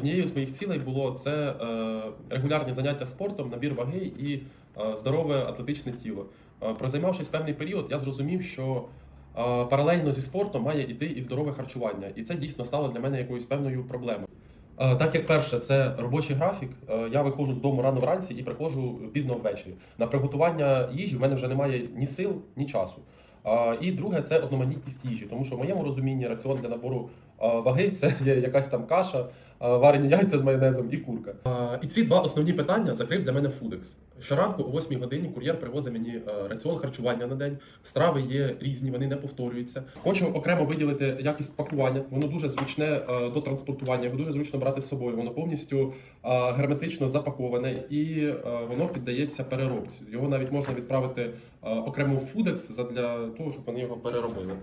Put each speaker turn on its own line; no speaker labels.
Однією з моїх цілей було це е, регулярні заняття спортом, набір ваги і е, здорове атлетичне тіло. Е, прозаймавшись певний період, я зрозумів, що паралельно зі спортом має йти і здорове харчування, і це дійсно стало для мене якоюсь певною проблемою. Так як перше, це робочий графік. Я виходжу з дому рано вранці і приходжу пізно ввечері. На приготування їжі в мене вже немає ні сил, ні часу. І друге, це одноманітність їжі, тому що в моєму розумінні раціон для набору ваги це якась там каша, варені яйця з майонезом і курка. І ці два основні питання закрив для мене Фудекс. Щоранку о 8 годині кур'єр привозить мені е, раціон харчування на день. Страви є різні, вони не повторюються. Хочу окремо виділити якість пакування. Воно дуже зручне е, до транспортування, його дуже зручно брати з собою. Воно повністю е, герметично запаковане і воно піддається переробці. Його навіть можна відправити окремо в Фудекс для того, щоб вони його переробили.